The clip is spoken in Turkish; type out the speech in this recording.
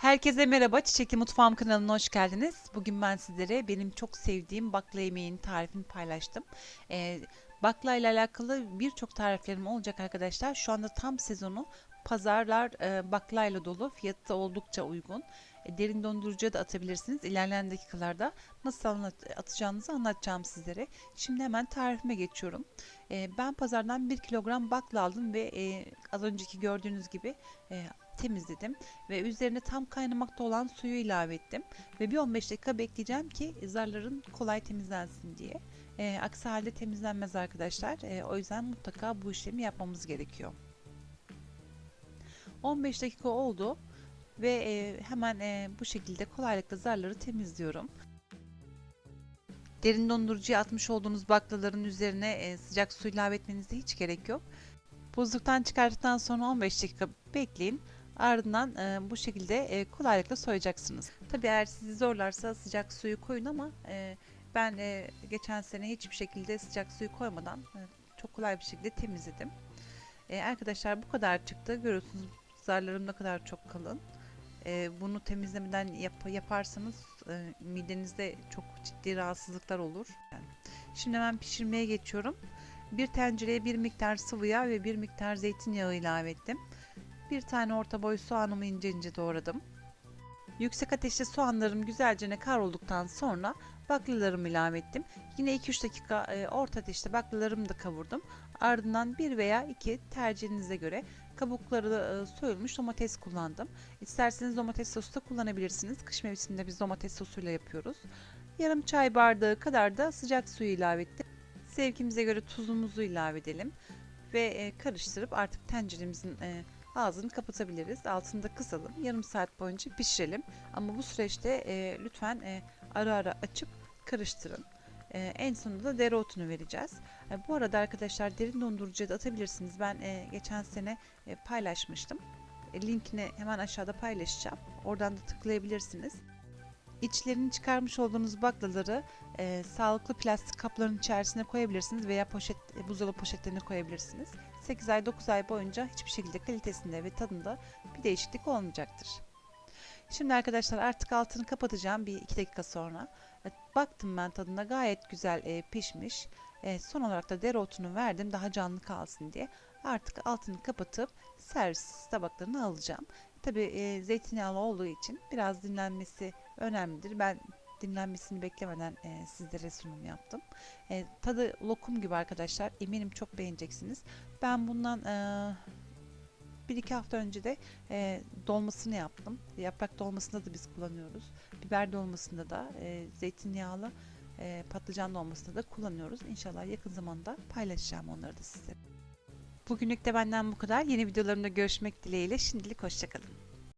Herkese merhaba, Çiçekli Mutfağım kanalına hoş geldiniz. Bugün ben sizlere benim çok sevdiğim bakla yemeğinin tarifini paylaştım. Ee, bakla ile alakalı birçok tariflerim olacak arkadaşlar. Şu anda tam sezonu. Pazarlar e, baklayla dolu. Fiyatı da oldukça uygun. E, derin dondurucuya da atabilirsiniz. İlerleyen dakikalarda nasıl anlat- atacağınızı anlatacağım sizlere. Şimdi hemen tarifime geçiyorum. E, ben pazardan 1 kilogram bakla aldım ve e, az önceki gördüğünüz gibi e, temizledim ve üzerine tam kaynamakta olan suyu ilave ettim ve bir 15 dakika bekleyeceğim ki zarların kolay temizlensin diye. E, aksi halde temizlenmez arkadaşlar. E, o yüzden mutlaka bu işlemi yapmamız gerekiyor. 15 dakika oldu ve e, hemen e, bu şekilde kolaylıkla zarları temizliyorum. Derin dondurucuya atmış olduğunuz baklaların üzerine e, sıcak su ilave etmenize hiç gerek yok. Buzluktan çıkarttıktan sonra 15 dakika bekleyin. Ardından e, bu şekilde e, kolaylıkla soyacaksınız. Tabi eğer sizi zorlarsa sıcak suyu koyun ama e, ben e, geçen sene hiçbir şekilde sıcak suyu koymadan e, çok kolay bir şekilde temizledim. E, arkadaşlar bu kadar çıktı. Görüyorsunuz zarlarım ne kadar çok kalın. E, bunu temizlemeden yap- yaparsanız e, midenizde çok ciddi rahatsızlıklar olur. Yani. Şimdi hemen pişirmeye geçiyorum. Bir tencereye bir miktar sıvı yağ ve bir miktar zeytinyağı ilave ettim. Bir tane orta boy soğanımı ince ince doğradım. Yüksek ateşte soğanlarım güzelce kavrulduktan sonra baklalarımı ilave ettim. Yine 2-3 dakika e, orta ateşte baklalarımı da kavurdum. Ardından bir veya iki tercihinize göre kabukları e, soyulmuş domates kullandım. İsterseniz domates sosu da kullanabilirsiniz. Kış mevsiminde biz domates sosuyla yapıyoruz. Yarım çay bardağı kadar da sıcak suyu ilave ettim. Zevkimize göre tuzumuzu ilave edelim ve e, karıştırıp artık tenceremizin e, ağzını kapatabiliriz. Altını da kısalım. Yarım saat boyunca pişirelim. Ama bu süreçte e, lütfen e, ara ara açıp karıştırın. E, en sonunda da dereotunu vereceğiz. E, bu arada arkadaşlar derin dondurucuya da atabilirsiniz. Ben e, geçen sene e, paylaşmıştım. E, linkini hemen aşağıda paylaşacağım. Oradan da tıklayabilirsiniz. İçlerini çıkarmış olduğunuz baklaları e, sağlıklı plastik kapların içerisine koyabilirsiniz veya poşet e, buzdolabı poşetlerine koyabilirsiniz. 8 ay 9 ay boyunca hiçbir şekilde kalitesinde ve tadında bir değişiklik olmayacaktır. Şimdi arkadaşlar artık altını kapatacağım bir 2 dakika sonra. Evet, baktım ben tadına gayet güzel e, pişmiş. E, son olarak da dereotunu verdim daha canlı kalsın diye. Artık altını kapatıp servis tabaklarına alacağım. Tabi e, zeytinyağlı olduğu için biraz dinlenmesi önemlidir. Ben dinlenmesini beklemeden e, sizlere sunum yaptım. E, tadı lokum gibi arkadaşlar. Eminim çok beğeneceksiniz. Ben bundan e, bir iki hafta önce de e, dolmasını yaptım. Yaprak dolmasında da biz kullanıyoruz. Biber dolmasında da e, zeytinyağlı e, patlıcan dolmasında da kullanıyoruz. İnşallah yakın zamanda paylaşacağım onları da size. Bugünlük de benden bu kadar. Yeni videolarımda görüşmek dileğiyle. Şimdilik hoşçakalın.